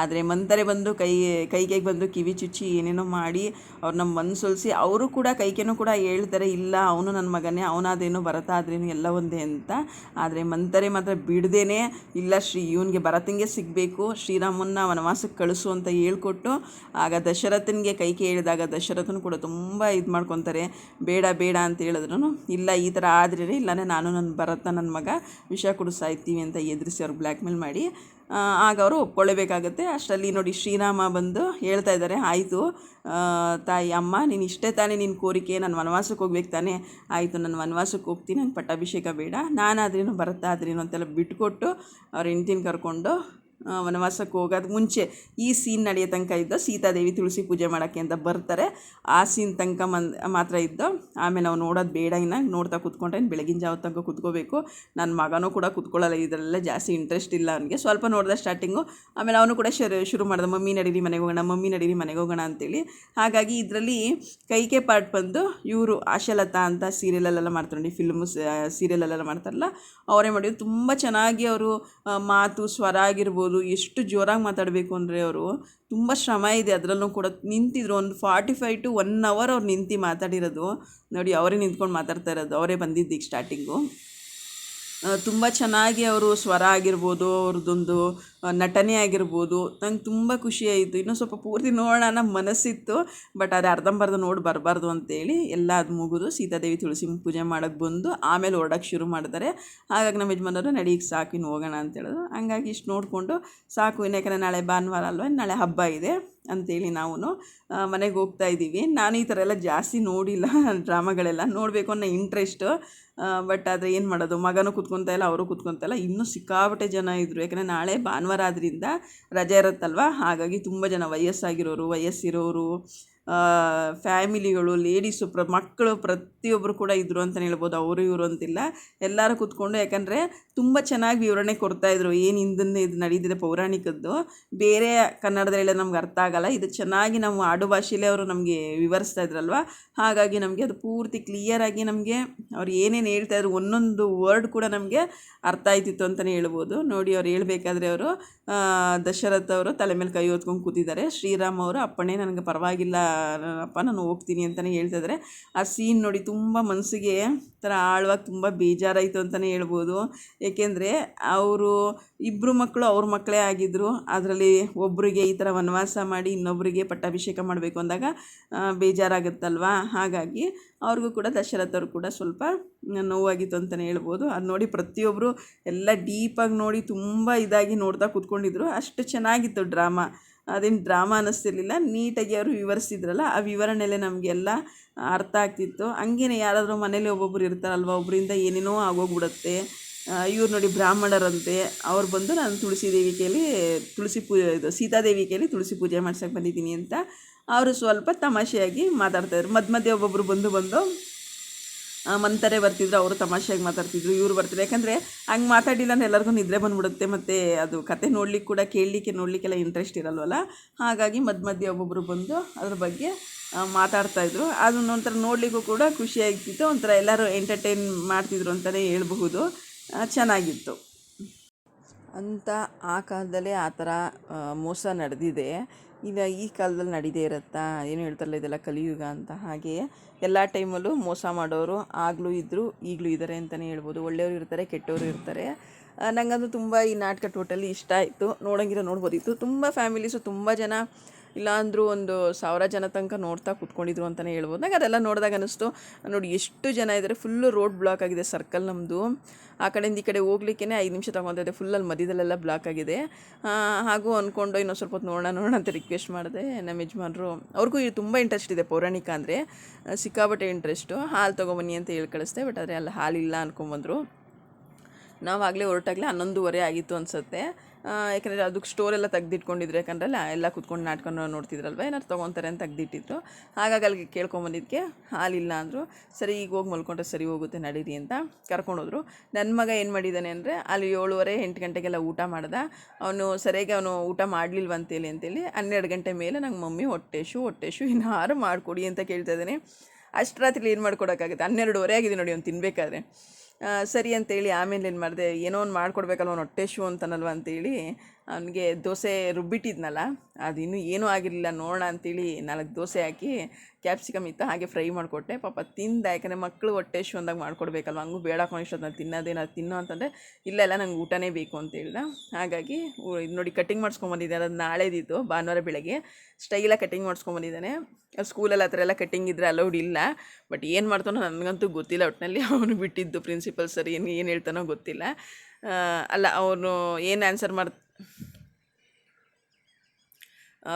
ಆದರೆ ಮಂತರೆ ಬಂದು ಕೈ, ಕೈಗೆ ಬಂದು ಕಿವಿ ಚುಚ್ಚಿ ಏನೇನೋ ಮಾಡಿ ಅವ್ರನ್ನ ಮನಸೊಲಿಸಿ ಅವರು ಕೂಡ ಕೈಕೇನೂ ಕೂಡ ಹೇಳ್ತಾರೆ, ಇಲ್ಲ, ಅವನು ನನ್ನ ಮಗನೇ, ಅವನಾದೇನು ಭರತ ಆದ್ರೇನು ಎಲ್ಲ ಒಂದೇ ಅಂತ. ಆದರೆ ಮಂತರೆ ಮಾತ್ರ ಬಿಡದೇನೆ, ಇಲ್ಲ, ಶ್ರೀ ಇವನಿಗೆ ಭರತಂಗೆ ಸಿಗಬೇಕು, ಶ್ರೀರಾಮನ್ನ ವನವಾಸಕ್ಕೆ ಕಳಿಸು ಅಂತ ಹೇಳ್ಕೊಟ್ಟು ಆಗ ದಶರಥನಿಗೆ ಕೈಕೆ ಹೇಳಿದಾಗ ದಶರಥನು ಕೂಡ ತುಂಬ ಇದು ಮಾಡ್ಕೊತಾರೆ ಬೇಡ ಬೇಡ ಅಂತ ಹೇಳಿದ್ರು ಇಲ್ಲ ಈ ಥರ ಆದ್ರೆ ಇಲ್ಲಾಂದರೆ ನಾನು ನನ್ನ ಭರತ, ನನ್ನ ಮಗ ವಿಷ ಕುಡಿಸಾಯ್ತೀವಿ ಅಂತ ಎದುರಿಸಿ ಅವ್ರು ಬ್ಲ್ಯಾಕ್ ಮೇಲ್ ಮಾಡಿ ಆಗ ಅವರು ಒಪ್ಕೊಳ್ಳೇಬೇಕಾಗತ್ತೆ. ಅಷ್ಟರಲ್ಲಿ ನೋಡಿ ಶ್ರೀರಾಮ ಬಂದು ಹೇಳ್ತಾ ಇದ್ದಾರೆ, ಆಯಿತು ತಾಯಿ, ಅಮ್ಮ, ನೀನು ಇಷ್ಟೇ ತಾನೇ ನಿನ್ನ ಕೋರಿಕೆ, ನಾನು ವನವಾಸಕ್ಕೆ ಹೋಗ್ಬೇಕು ತಾನೇ. ಆಯಿತು, ನಾನು ವನವಾಸಕ್ಕೆ ಹೋಗ್ತೀನಿ ನಂಗೆ ಪಟ್ಟಾಭಿಷೇಕ ಬೇಡ. ನಾನಾದ್ರೇನು ಭರತ ಆದ್ರೇನು ಅಂತೆಲ್ಲ ಬಿಟ್ಕೊಟ್ಟು ಅವ್ರ ಹೆಂಡ್ತಿನ ಕರ್ಕೊಂಡು ವನವಾಸಕ್ಕೆ ಹೋಗೋದು ಮುಂಚೆ ಈ ಸೀನ್ ನಡೆಯೋ ತನಕ ಇದ್ದು ಸೀತಾದೇವಿ ತುಳಸಿ ಪೂಜೆ ಮಾಡೋಕ್ಕೆ ಅಂತ ಬರ್ತಾರೆ. ಆ ಸೀನ್ ತನಕ ಮನ್, ಮಾತ್ರ ಇದ್ದು. ಆಮೇಲೆ ನಾವು ನೋಡೋದು ಬೇಡ ಇನ್ನು, ನೋಡ್ತಾ ಕೂತ್ಕೊಂಡ್ರೆ ಬೆಳಗಿನ ಜಾವ ತನಕ ಕೂತ್ಕೋಬೇಕು. ನನ್ನ ಮಗನೂ ಕೂಡ ಕೂತ್ಕೊಳ್ಳಲ್ಲ ಇದರಲ್ಲೇ ಜಾಸ್ತಿ ಇಂಟ್ರೆಸ್ಟ್ ಇಲ್ಲ ಅವನಿಗೆ. ಸ್ವಲ್ಪ ನೋಡಿದೆ ಸ್ಟಾರ್ಟಿಂಗು ಆಮೇಲೆ ಅವನು ಕೂಡ ಶುರು ಶುರು ಮಾಡಿದ, ಮಮ್ಮಿ ನಡೀರಿ ಮನೆಗೆ ಹೋಗೋಣ, ಮಮ್ಮಿ ನಡೀರಿ ಮನೆಗೆ ಹೋಗೋಣ ಅಂತೇಳಿ. ಹಾಗಾಗಿ ಇದರಲ್ಲಿ ಕೈಕೆ ಪಾರ್ಟ್ ಬಂದು, ಇವರು ಆಶಾಲತಾ ಅಂತ ಸೀರಿಯಲಲ್ಲೆಲ್ಲ ಮಾಡ್ತಾರೆ ಫಿಲ್ಮು ಸೀರಿಯಲಲ್ಲೆಲ್ಲ ಮಾಡ್ತಾರಲ್ಲ, ಅವರೇ ಮಾಡಿದ್ರು. ತುಂಬ ಚೆನ್ನಾಗಿ ಅವರು ಮಾತು, ಸ್ವರ ಆಗಿರ್ಬೋದು ಎಷ್ಟು ಜೋರಾಗಿ ಮಾತಾಡಬೇಕು ಅಂದರೆ ಅವರು, ತುಂಬ ಶ್ರಮ ಇದೆ ಅದರಲ್ಲೂ ಕೂಡ. ನಿಂತಿದ್ರು, ಒಂದು forty five to one hour ಅವ್ರು ನಿಂತು ಮಾತಾಡಿರೋದು. ನೋಡಿ, ಅವರೇ ನಿಂತ್ಕೊಂಡು ಮಾತಾಡ್ತಾ ಇರೋದು. ಅವರೇ ಬಂದಿದ್ದು ಈಗ ಸ್ಟಾರ್ಟಿಂಗು ತುಂಬ ಚೆನ್ನಾಗಿ ಅವರು ಸ್ವರ ಆಗಿರ್ಬೋದು, ಅವ್ರದ್ದೊಂದು ನಟನೆ ಆಗಿರ್ಬೋದು ನಂಗೆ ತುಂಬ ಖುಷಿಯಾಯಿತು. ಇನ್ನೂ ಸ್ವಲ್ಪ ಪೂರ್ತಿ ನೋಡೋಣ ನಮ್ಮ ಮನಸ್ಸಿತ್ತು. ಬಟ್ ಅದು ಅರ್ಧಂಬರ್ಧ ನೋಡಿ ಬರಬಾರ್ದು ಅಂತೇಳಿ ಎಲ್ಲ ಅದು ಮುಗಿದು. ಸೀತಾದೇವಿ ತುಳಸಿ ಪೂಜೆ ಮಾಡೋಕ್ಕೆ ಬಂದು ಆಮೇಲೆ ಹೊರಡೋಕ್ಕೆ ಶುರು ಮಾಡಿದ್ದಾರೆ ಹಾಗಾಗಿ ನಮ್ಮ ಯಜಮಾನರು ನಡೀಗೆ ಸಾಕು ಇನ್ನು ಹೋಗೋಣ ಅಂತ ಹೇಳಿದ್ರು. ಹಂಗಾಗಿ ಇಷ್ಟು ನೋಡಿಕೊಂಡು ಸಾಕು, ಇನ್ನು ನಾಳೆ ಭಾನುವಾರ ಅಲ್ವ? ನಾಳೆ ಹಬ್ಬ ಇದೆ ಅಂತೇಳಿ ನಾವು ಮನೆಗೆ ಹೋಗ್ತಾ ಇದ್ದೀವಿ ನಾನು ಈ ಥರ ಎಲ್ಲ ಜಾಸ್ತಿ ನೋಡಿಲ್ಲ (laughs) ಡ್ರಾಮಾಗಳೆಲ್ಲ. ನೋಡಬೇಕು ಅನ್ನೋ ಇಂಟ್ರೆಸ್ಟು ಬಟ್ ಆದರೆ ಏನು ಮಾಡೋದು? ಮಗನೂ ಕುತ್ಕೊತಾ ಇಲ್ಲ, ಅವರು ಕುತ್ಕೊತಾ ಇಲ್ಲ. ಇನ್ನೂ ಸಿಕ್ಕಾಪಟ್ಟೆ ಜನ ಇದ್ದರು ಯಾಕಂದರೆ ನಾಳೆ ಭಾನುವಾರ ಆದ್ರಿಂದ ರಜೆ ಇರುತ್ತಲ್ವ? ಹಾಗಾಗಿ ತುಂಬ ಜನ ವಯಸ್ಸಾಗಿರೋರು ವಯಸ್ಸಿರೋರು ಫ್ಯಾಮಿಲಿಗಳು, ಲೇಡೀಸು, ಪ್ರ, ಮಕ್ಕಳು ಪ್ರತಿಯೊಬ್ಬರು ಕೂಡ ಇದ್ದರು ಅಂತಲೇ ಹೇಳ್ಬೋದು. ಅವರು ಇವರು ಅಂತಿಲ್ಲ. ಎಲ್ಲರೂ ಕೂತ್ಕೊಂಡು ಯಾಕಂದರೆ ತುಂಬ ಚೆನ್ನಾಗಿ ವಿವರಣೆ ಕೊಡ್ತಾಯಿದ್ರು ಏನು ಹಿಂದಿಂದ ಇದು ನಡೀತಿದೆ ಪೌರಾಣಿಕದ್ದು. ಬೇರೆ ಕನ್ನಡದಲ್ಲಿ ನಮ್ಗೆ ಅರ್ಥ ಆಗಲ್ಲ. ಇದು ಚೆನ್ನಾಗಿ ನಾವು ಆಡು ಭಾಷೆಯಲ್ಲೇ ಅವರು ನಮಗೆ ವಿವರಿಸ್ತಾ ಇದ್ರಲ್ವ? ಹಾಗಾಗಿ ನಮಗೆ ಅದು ಪೂರ್ತಿ ಕ್ಲಿಯರಾಗಿ ನಮಗೆ ಅವ್ರು ಏನೇನು ಹೇಳ್ತಾಯಿದ್ರು ಒಂದೊಂದು ವರ್ಡ್ ಕೂಡ ನಮಗೆ ಅರ್ಥ ಆಯ್ತಿತ್ತು ಅಂತಲೇ ಹೇಳ್ಬೋದು. ನೋಡಿ, ಅವ್ರು ಹೇಳಬೇಕಾದ್ರೆ ಅವರು ದಶರಥ ಅವರು ತಲೆ ಮೇಲೆ ಕೈ ಹೊತ್ಕೊಂಡು ಕೂತಿದ್ದಾರೆ. ಶ್ರೀರಾಮ್ ಅವರು, ಅಪ್ಪಣೆ, ನನಗೆ ಪರವಾಗಿಲ್ಲ ಅಪ್ಪ, ನಾನು ಹೋಗ್ತೀನಿ ಅಂತಲೇ ಹೇಳ್ತಾ ಇದ್ದಾರೆ ಆ ಸೀನ್ ನೋಡಿ ತುಂಬ ಮನಸ್ಸಿಗೆ ಥರ ಆಳವಾಗಿ ತುಂಬ ಬೇಜಾರಾಯಿತು ಅಂತಲೇ ಹೇಳ್ಬೋದು. ಏಕೆಂದರೆ ಅವರು ಇಬ್ಬರು ಮಕ್ಕಳು ಅವ್ರ ಮಕ್ಕಳೇ ಆಗಿದ್ದರು ಅದರಲ್ಲಿ ಒಬ್ಬರಿಗೆ ಈ ಥರ ವನವಾಸ ಮಾಡಿ ಇನ್ನೊಬ್ಬರಿಗೆ ಪಟ್ಟಾಭಿಷೇಕ ಮಾಡಬೇಕು ಅಂದಾಗ ಬೇಜಾರಾಗುತ್ತಲ್ವಾ? ಹಾಗಾಗಿ ಅವ್ರಿಗೂ ಕೂಡ ದಶರಥವ್ರು ಕೂಡ ಸ್ವಲ್ಪ ನೋವಾಗಿತ್ತು ಅಂತಲೇ ಹೇಳ್ಬೋದು. ಅದು ನೋಡಿ ಪ್ರತಿಯೊಬ್ಬರು ಎಲ್ಲ ಡೀಪಾಗಿ ನೋಡಿ ತುಂಬ ಇದಾಗಿ ನೋಡ್ತಾ ಕೂತ್ಕೊಂಡಿದ್ರು. ಅಷ್ಟು ಚೆನ್ನಾಗಿತ್ತು ಡ್ರಾಮಾ. ಅದೇನು ಡ್ರಾಮಾ ಅನ್ನಿಸ್ತಿರ್ಲಿಲ್ಲ. ನೀಟಾಗಿ ಅವರು ವಿವರಿಸಿದ್ರಲ್ಲ, ಆ ವಿವರಣೆಲೆ ನಮಗೆಲ್ಲ ಅರ್ಥ ಆಗ್ತಿತ್ತು. ಹಂಗೇನೆ ಯಾರಾದರೂ ಮನೇಲಿ ಒಬ್ಬೊಬ್ರು ಇರ್ತಾರಲ್ವ ಒಬ್ಬರಿಂದ ಏನೇನೋ ಆಗೋಗ್ಬಿಡುತ್ತೆ. ಇವ್ರು ನೋಡಿ ಬ್ರಾಹ್ಮಣರಂತೆ. ಅವ್ರು ಬಂದು ನಾನು ತುಳಸಿ ದೇವಿ ಕೈಲಿ ತುಳಸಿ ಪೂ, ಇದು ಸೀತಾದೇವಿ ಕೈಲಿ ತುಳಸಿ ಪೂಜೆ ಮಾಡ್ಸೋಕ್ಕೆ ಬಂದಿದ್ದೀನಿ ಅಂತ. ಅವರು ಸ್ವಲ್ಪ ತಮಾಷೆಯಾಗಿ ಮಾತಾಡ್ತಾಯಿದ್ರು ಮಧ್ಯ ಮಧ್ಯೆ ಒಬ್ಬೊಬ್ಬರು ಬಂದು ಬಂದು ಮಂತಾರೆ ಬರ್ತಿದ್ರು, ಅವರು ತಮಾಷೆಯಾಗಿ ಮಾತಾಡ್ತಿದ್ರು, ಇವರು ಬರ್ತಿದ್ರು. ಯಾಕಂದರೆ ಹಂಗೆ ಮಾತಾಡಿಲ್ಲ ಅಂದರೆ ಎಲ್ಲರಿಗೂ ನಿದ್ರೆ ಬಂದ್ಬಿಡುತ್ತೆ, ಮತ್ತು ಅದು ಕತೆ ನೋಡ್ಲಿಕ್ಕೆ ಕೂಡ ಕೇಳಲಿಕ್ಕೆ, ನೋಡಲಿಕ್ಕೆಲ್ಲ ಇಂಟ್ರೆಸ್ಟ್ ಇರಲ್ವಲ್ಲ? ಹಾಗಾಗಿ ಮಧ್ಯ ಮಧ್ಯೆ ಒಬ್ಬೊಬ್ಬರು ಬಂದು ಅದ್ರ ಬಗ್ಗೆ ಮಾತಾಡ್ತಾಯಿದ್ರು ಅದನ್ನ ಒಂಥರ ನೋಡಲಿಕ್ಕೂ ಕೂಡ ಖುಷಿಯಾಗ್ತಿತ್ತು, ಒಂಥರ ಎಲ್ಲರೂ ಎಂಟರ್ಟೈನ್ ಮಾಡ್ತಿದ್ರು ಅಂತಲೇ ಹೇಳ್ಬಹುದು. ಚೆನ್ನಾಗಿತ್ತು. ಅಂತ ಆ ಕಾಲದಲ್ಲೇ ಆ ಥರ ಮೋಸ ನಡೆದಿದೆ. ಈಗ ಈ ಕಾಲದಲ್ಲಿ ನಡೀದೇ ಇರುತ್ತಾ? ಏನು ಹೇಳ್ತಾರಲ್ಲ, ಇದೆಲ್ಲ ಕಲಿಯುಗ ಅಂತ. ಹಾಗೆಯೇ ಎಲ್ಲ ಟೈಮಲ್ಲೂ ಮೋಸ ಮಾಡೋರು ಆಗಲೂ ಇದ್ದರು ಈಗಲೂ ಇದ್ದಾರೆ ಅಂತಲೇ ಹೇಳ್ಬೋದು. ಒಳ್ಳೆಯವರು ಇರ್ತಾರೆ, ಕೆಟ್ಟವರು ಇರ್ತಾರೆ. ನನಗಂತೂ ನಂಗಂತೂ ತುಂಬ ಈ ನಾಟಕ ಟೋಟಲಿ ಇಷ್ಟ ಆಯಿತು. ನೋಡೋಂಗಿರೋ ನೋಡ್ಬೋದಿತ್ತು ತುಂಬ ಫ್ಯಾಮಿಲೀಸು ತುಂಬ ಜನ ಇಲ್ಲಾಂದ್ರೂ ಒಂದು ಸಾವಿರ ಜನ ತನಕ ನೋಡ್ತಾ ಕೂತ್ಕೊಂಡಿದ್ರು ಅಂತಲೇ ಹೇಳ್ಬೋದು. ನಂಗೆ ಅದೆಲ್ಲ ನೋಡಿದಾಗ ಅನ್ನಿಸ್ತು, ನೋಡಿ ಎಷ್ಟು ಜನ ಇದ್ದಾರೆ ಫುಲ್ಲು ರೋಡ್ ಬ್ಲಾಕ್ ಆಗಿದೆ ಸರ್ಕಲ್ ನಮ್ಮದು ಆ ಕಡೆಯಿಂದ ಈ ಕಡೆ ಹೋಗ್ಲಿಕ್ಕೆ ಐದು ನಿಮಿಷ ತೊಗೊಂಡಿದೆ ಫುಲ್ ಅಲ್ಲಿ ಮಧ್ಯದಲ್ಲೆಲ್ಲ ಬ್ಲಾಕ್ ಆಗಿದೆ. ಹಾಗೂ ಅಂದ್ಕೊಂಡು ಇನ್ನೊಂದು ಸ್ವಲ್ಪ ಹೊತ್ತು ನೋಡೋಣ ನೋಡೋಣ ಅಂತ ರಿಕ್ವೆಸ್ಟ್ ಮಾಡಿದೆ. ನಮ್ಮ ಯಜಮಾನರು, ಅವ್ರಿಗೂ ಇದು ತುಂಬ ಇಂಟ್ರೆಸ್ಟ್ ಇದೆ ಪೌರಾಣಿಕ ಅಂದರೆ. ಸಿಕ್ಕಾಬಟ್ಟೆ ಇಂಟ್ರೆಸ್ಟು ಹಾಲು ತೊಗೊಬನ್ನಿ ಅಂತ ಹೇಳಿ ಕಳಿಸ್ದೆ ಬಟ್ ಆದರೆ ಅಲ್ಲಿ ಹಾಲಿಲ್ಲ ಅನ್ಕೊಂಬಂದರು ನಾವಾಗಲೇ ಹೊರಟಾಗಲೇ ಹನ್ನೊಂದುವರೆ ಆಗಿತ್ತು ಅನಿಸುತ್ತೆ. ಯಾಕಂದರೆ ಅದಕ್ಕೆ ಸ್ಟೋರೆಲ್ಲ ತೆಗ್ದಿಟ್ಕೊಂಡಿದ್ರು. ಯಾಕಂದ್ರಲ್ಲ ಎಲ್ಲ ಕುತ್ಕೊಂಡು ನಾಟಕ ನೋಡ್ತಿದ್ರಲ್ವ? ಏನಾದ್ರು ತೊಗೊತಾರೆ ಅಂತ ತೆಗ್ದಿಟ್ಟಿದ್ರು. ಹಾಗಾಗಿ ಅಲ್ಲಿಗೆ ಕೇಳ್ಕೊಂಬಂದಿದ್ದಕ್ಕೆ ಹಾಲಿಲ್ಲ ಅಂದರು. ಸರಿ ಈಗ ಹೋಗಿ ಮಲ್ಕೊಂಡ್ರೆ ಸರಿ ಹೋಗುತ್ತೆ ನಡೀರಿ ಅಂತ ಕರ್ಕೊಂಡೋದ್ರು ನನ್ನ ಮಗ ಏನು ಮಾಡಿದ್ದಾನೆ ಅಂದರೆ ಅಲ್ಲಿ ಏಳುವರೆ ಎಂಟು ಗಂಟೆಗೆಲ್ಲ ಊಟ ಮಾಡ್ದ. ಅವನು ಸರಿಯಾಗಿ ಅವನು ಊಟ ಮಾಡಲಿಲ್ವಂತೇಳಿ ಅಂತೇಳಿ ಹನ್ನೆರಡು ಗಂಟೆ ಮೇಲೆ ನಂಗೆ ಮಮ್ಮಿ ಹೊಟ್ಟೆಶು ಹೊಟ್ಟೆಶು ಇನ್ನಾರು ಮಾಡಿಕೊಡಿ ಅಂತ ಕೇಳ್ತಾ ಇದ್ದಾನೆ ಅಷ್ಟು ರಾತ್ರಿ ಏನು ಮಾಡ್ಕೊಡೋಕ್ಕಾಗುತ್ತೆ? ಹನ್ನೆರಡುವರೆ ಆಗಿದೆ ನೋಡಿ ಅವ್ನು ತಿನ್ನಬೇಕಾದ್ರೆ ಆ, ಸರಿ ಅಂತೇಳಿ ಆಮೇಲೆ ಏನು ಮಾಡಿದೆ ಏನೋ ಒಂದು ಮಾಡ್ಕೊಡ್ಬೇಕಲ್ವ ಹೊಟ್ಟೆ ಶೂ ಅಂತನಲ್ವ ಅಂತೇಳಿ ಅವನಿಗೆ ದೋಸೆ ರುಬ್ಬಿಟ್ಟಿದ್ನಲ್ಲ ಅದು ಇನ್ನೂ ಏನೂ ಆಗಿರಲಿಲ್ಲ, ನೋಡೋಣ ಅಂತೇಳಿ ನಾಲ್ಕು ದೋಸೆ ಹಾಕಿ ಕ್ಯಾಪ್ಸಿಕಮ್ ಇತ್ತು, ಹಾಗೆ ಫ್ರೈ ಮಾಡಿಕೊಟ್ಟೆ. ಪಾಪ ತಿಂದ, ಯಾಕಂದರೆ ಮಕ್ಕಳು ಹೊಟ್ಟೆ ಶೂ ಅಂದಾಗ ಮಾಡ್ಕೊಡ್ಬೇಕಲ್ವ, ಹಂಗೂ ಬೇಡ ಇಷ್ಟೊತ್ತು, ನಾನು ತಿನ್ನೋದೇನಾದ್ರು ತಿನ್ನೋ ಅಂತಂದರೆ, ಇಲ್ಲ ಇಲ್ಲ, ನಂಗೆ ಊಟನೇ ಬೇಕು ಅಂತ ಹೇಳ್ದ. ಹಾಗಾಗಿ ಇದು ನೋಡಿ ಕಟಿಂಗ್ ಮಾಡಿಸ್ಕೊಂಬಂದಿದ್ದೆ ಅದು ನಾಳೆದಿತ್ತು, ಭಾನುವಾರ ಬೆಳಗ್ಗೆ. ಸ್ಟೈಲಾಗಿ ಕಟಿಂಗ್ ಮಾಡಿಸ್ಕೊಂಬಂದಿದ್ದಾನೆ ಸ್ಕೂಲಲ್ಲಿ ಆ ಥರ ಎಲ್ಲ ಕಟ್ಟಿಂಗ್ ಇದ್ದರೆ ಅಲೌಡ್ ಇಲ್ಲ ಬಟ್ ಏನು ಮಾಡ್ತಾನೋ ನನಗಂತೂ ಗೊತ್ತಿಲ್ಲ ಒಟ್ಟಿನಲ್ಲಿ ಅವನು ಬಿಟ್ಟಿದ್ದು ಪ್ರಿನ್ಸಿಪಲ್ ಸರ್ ಏನು ಏನು ಹೇಳ್ತಾನೋ ಗೊತ್ತಿಲ್ಲ. ಅಲ್ಲ, ಅವನು ಏನು ಆನ್ಸರ್ ಮಾಡ್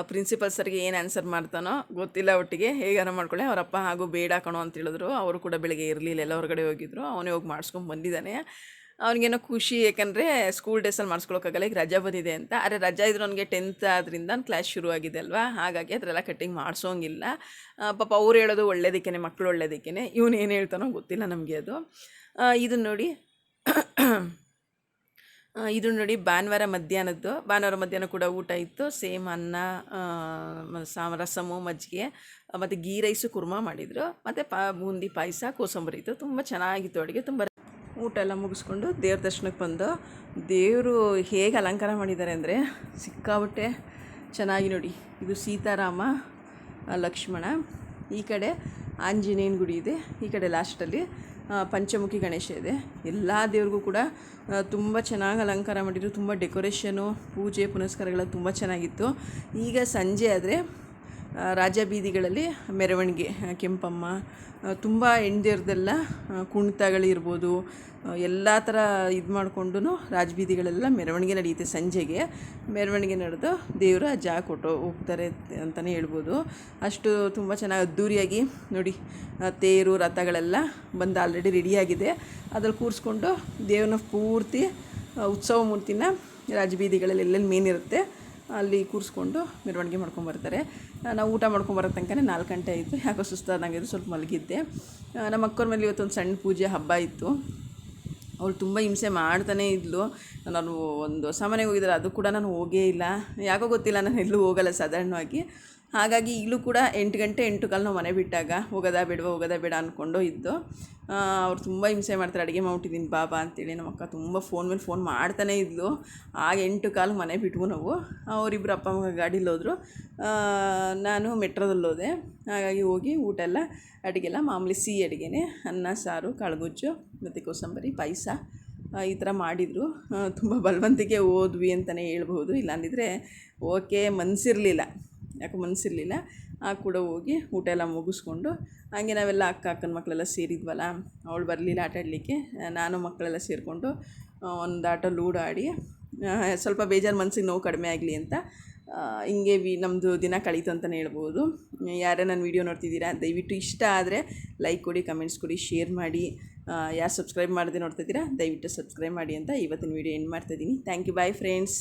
ಪ್ರಿನ್ಸಿಪಲ್ ಸರ್ಗೆ ಏನು ಆನ್ಸರ್ ಮಾಡ್ತಾನೋ ಗೊತ್ತಿಲ್ಲ ಒಟ್ಟಿಗೆ, ಹೇಗಾರ ಮಾಡ್ಕೊಳ್ಳಿ ಅವರಪ್ಪ ಹಾಗೂ ಬೇಡ ಕಣೋ ಅಂತ ಹೇಳಿದ್ರು. ಅವರು ಕೂಡ ಬೆಳಗ್ಗೆ ಇರಲಿಲ್ಲ, ಎಲ್ಲ ಹೊರಗಡೆ ಹೋಗಿದ್ರು. ಅವನೇ ಹೋಗಿ ಮಾಡಿಸ್ಕೊಂಡು ಬಂದಿದ್ದಾನೆ. ಅವನಿಗೇನೋ ಖುಷಿ ಯಾಕಂದರೆ ಸ್ಕೂಲ್ ಡೇಸಲ್ಲಿ ಮಾಡಿಸ್ಕೊಳಕ್ಕಾಗಲ್ಲ, ಈಗ ರಜಾ ಬಂದಿದೆ ಅಂತ. ಆದರೆ ರಜಾ ಇದ್ರೆ ಅವನಿಗೆ ಟೆಂತ್ ಆದ್ರಿಂದ ಕ್ಲಾಸ್ ಶುರು ಆಗಿದೆ ಅಲ್ವಾ? ಹಾಗಾಗಿ ಅದರೆಲ್ಲ ಕಟ್ಟಿಂಗ್ ಮಾಡಿಸೋಂಗಿಲ್ಲ. ಪಾಪ ಅವ್ರು ಹೇಳೋದು ಒಳ್ಳೇದಕ್ಕೇ ಮಕ್ಕಳು ಒಳ್ಳೇದಕ್ಕೇ ಇವನು ಏನು ಹೇಳ್ತಾನೋ ಗೊತ್ತಿಲ್ಲ ನಮಗೆ ಅದು. ಇದನ್ನು ನೋಡಿ. ಇದು ನೋಡಿ ಭಾನುವಾರ ಮಧ್ಯಾಹ್ನದ್ದು. ಭಾನುವಾರ ಮಧ್ಯಾಹ್ನ ಕೂಡ ಊಟ ಇತ್ತು. ಸೇಮ್ ಅನ್ನ ಸಾ, ರಸಮು, ಮಜ್ಜಿಗೆ ಮತ್ತು ಗೀ ರೈಸು ಕುರ್ಮಾ ಮಾಡಿದರು. ಮತ್ತು ಪಾ, ಬೂಂದಿ ಪಾಯಸ, ಕೋಸಂಬರಿ ಇತ್ತು. ತುಂಬ ಚೆನ್ನಾಗಿತ್ತು ಅಡುಗೆ. ತುಂಬ ಊಟ ಎಲ್ಲ ಮುಗಿಸ್ಕೊಂಡು ದೇವ್ರ ದರ್ಶನಕ್ಕೆ ಬಂದು ದೇವರು ಹೇಗೆ ಅಲಂಕಾರ ಮಾಡಿದ್ದಾರೆ ಅಂದರೆ ಸಿಕ್ಕಾಬಟ್ಟೆ ಚೆನ್ನಾಗಿ ನೋಡಿ. ಇದು ಸೀತಾರಾಮ ಲಕ್ಷ್ಮಣ. ಈ ಕಡೆ ಆಂಜನೇಯನ ಗುಡಿ ಇದೆ. ಈ ಕಡೆ ಲಾಸ್ಟಲ್ಲಿ ಪಂಚಮುಖಿ ಗಣೇಶ ಇದೆ. ಎಲ್ಲ ದೇವ್ರಿಗೂ ಕೂಡ ತುಂಬ ಚೆನ್ನಾಗಿ ಅಲಂಕಾರ ಮಾಡಿದ್ರು. ತುಂಬ ಡೆಕೋರೇಷನು, ಪೂಜೆ ಪುನಸ್ಕಾರಗಳು ತುಂಬ ಚೆನ್ನಾಗಿತ್ತು. ಈಗ ಸಂಜೆ ಆದರೆ ರಾಜ ಬೀದಿಗಳಲ್ಲಿ ಮೆರವಣಿಗೆ ಕೆಂಪಮ್ಮ ತುಂಬ ಹೆಣ್ದೇವ್ರದ್ದೆಲ್ಲ ಕುಣಿತಗಳಿರ್ಬೋದು ಎಲ್ಲ ಥರ ಇದು ಮಾಡಿಕೊಂಡು ರಾಜಬೀದಿಗಳೆಲ್ಲ ಮೆರವಣಿಗೆ ನಡೆಯುತ್ತೆ ಸಂಜೆಗೆ. ಮೆರವಣಿಗೆ ನಡೆದು ದೇವರ ಜಾ ಕೊಟ್ಟು ಹೋಗ್ತಾರೆ ಅಂತಲೇ ಹೇಳ್ಬೋದು. ಅಷ್ಟು ತುಂಬ ಚೆನ್ನಾಗಿ ಅದ್ಧೂರಿಯಾಗಿ ನೋಡಿ ತೇರು, ರಥಗಳೆಲ್ಲ ಬಂದು ಆಲ್ರೆಡಿ ರೆಡಿಯಾಗಿದೆ ಅದ್ರಲ್ಲಿ ಕೂರಿಸ್ಕೊಂಡು ದೇವ್ರನ್ನ ಪೂರ್ತಿ ಉತ್ಸವ ಮೂರ್ತಿನ ರಾಜಬೀದಿಗಳಲ್ಲಿ ಎಲ್ಲೆಲ್ಲಿ ಮೇನ್ ಇರುತ್ತೆ ಅಲ್ಲಿ ಕೂರಿಸ್ಕೊಂಡು ಮೆರವಣಿಗೆ ಮಾಡ್ಕೊಂಬರ್ತಾರೆ ನಾವು ಊಟ ಮಾಡ್ಕೊಂಬರೋ ತನಕ ನಾಲ್ಕು ಗಂಟೆ ಆಯಿತು. ಯಾಕೋ ಸುಸ್ತಾದಂಗೆ ಸ್ವಲ್ಪ ಮಲಗಿದ್ದೆ. ನಮ್ಮ ಅಕ್ಕವ್ರ ಮೇಲೆ ಇವತ್ತೊಂದು ಸಣ್ಣ ಪೂಜೆ ಹಬ್ಬ ಇತ್ತು. ಅವಳು ತುಂಬ ಹಿಂಸೆ ಮಾಡ್ತಾನೇ ಇದ್ಲು. ನಾನು ಒಂದು ಹೊಸ ಮನೆಗೆ ಹೋಗಿದ್ರೆ ಅದು ಕೂಡ ನಾನು ಹೋಗೇ ಇಲ್ಲ. ಯಾಕೋ ಗೊತ್ತಿಲ್ಲ, ನಾನು ಎಲ್ಲೂ ಹೋಗಲ್ಲ ಸಾಧಾರಣವಾಗಿ. ಹಾಗಾಗಿ ಈಗಲೂ ಕೂಡ ಎಂಟು ಗಂಟೆ, ಎಂಟು ಕಾಲು ನಾವು ಮನೆ ಬಿಟ್ಟಾಗ ಹೋಗೋದಾ ಬಿಡುವ, ಹೋಗೋದಾ ಬೇಡ ಅಂದ್ಕೊಂಡು ಇದ್ದು ಅವ್ರು ತುಂಬ ಹಿಂಸೆ ಮಾಡ್ತಾರೆ, ಅಡುಗೆ ಮಾಡ್ಬಿಟ್ಟಿದ್ದೀನಿ ಬಾಬಾ ಅಂತೇಳಿ ನಮ್ಮ ಅಕ್ಕ ತುಂಬ ಫೋನ್ ಮೇಲೆ ಫೋನ್ ಮಾಡ್ತಾನೇ ಇದ್ಲು. ಆಗ ಎಂಟು ಕಾಲು ಮನೆ ಬಿಟ್ವು ನಾವು. ಅವರಿಬ್ಬರು ಅಪ್ಪ, ಅಮ್ಮ ಗಾಡೀಲಿ ಹೋದರು. ನಾನು ಮೆಟ್ರೋದಲ್ಲಿ ಹೋದೆ. ಹಾಗಾಗಿ ಹೋಗಿ ಊಟ ಎಲ್ಲ ಅಡುಗೆಲ್ಲ ಮಾಮೂಲಿ ಸಿಹಿ ಅಡುಗೆನೇ, ಅನ್ನ, ಸಾರು, ಕಾಳುಗುಜ್ಜು, ಮತ್ತು ಕೋಸಂಬರಿ, ಪಾಯಸ ಈ ಥರ ಮಾಡಿದರು. ತುಂಬ ಬಲವಂತಿಕೆ ಓದ್ವಿ ಅಂತಲೇ ಹೇಳ್ಬೋದು ಇಲ್ಲಾಂದಿದ್ರೆ ಓಕೆ ಮನಸ್ಸಿರಲಿಲ್ಲ ಯಾಕೋ ಮನಸ್ಸಿರಲಿಲ್ಲ ಆ ಕೂಡ ಹೋಗಿ ಊಟ ಎಲ್ಲ ಮುಗಿಸ್ಕೊಂಡು ಹಾಗೆ ನಾವೆಲ್ಲ ಅಕ್ಕ, ಅಕ್ಕನ ಮಕ್ಕಳೆಲ್ಲ ಸೇರಿದ್ವಲ್ಲ, ಅವಳು ಬರಲಿಲ್ಲ ಆಟ ಆಡಲಿಕ್ಕೆ. ನಾನು ಮಕ್ಕಳೆಲ್ಲ ಸೇರಿಕೊಂಡು ಒಂದು ಆಟ ಲೂಡೋ ಆಡಿ ಸ್ವಲ್ಪ ಬೇಜಾರು ಮನಸ್ಸಿಗೆ ನೋವು ಕಡಿಮೆ ಆಗಲಿ ಅಂತ ಹಿಂಗೆ ವಿ ನಮ್ಮದು ದಿನ ಕಳೀತು ಅಂತಲೇ ಹೇಳ್ಬೋದು. ಯಾರೇ ನನ್ನ ವೀಡಿಯೋ ನೋಡ್ತಿದ್ದೀರಾ, ದಯವಿಟ್ಟು ಇಷ್ಟ ಆದರೆ ಲೈಕ್ ಕೊಡಿ, ಕಮೆಂಟ್ಸ್ ಕೊಡಿ, ಶೇರ್ ಮಾಡಿ. ಯಾರು ಸಬ್ಸ್ಕ್ರೈಬ್ ಮಾಡದೆ ನೋಡ್ತಿದ್ದೀರಾ, ದಯವಿಟ್ಟು ಸಬ್ಸ್ಕ್ರೈಬ್ ಮಾಡಿ ಅಂತ ಇವತ್ತಿನ ವೀಡಿಯೋ ಎಂಡ್ ಮಾಡ್ತಾಯಿದ್ದೀನಿ ಥ್ಯಾಂಕ್ ಯು, ಬಾಯ್ ಫ್ರೆಂಡ್ಸ್.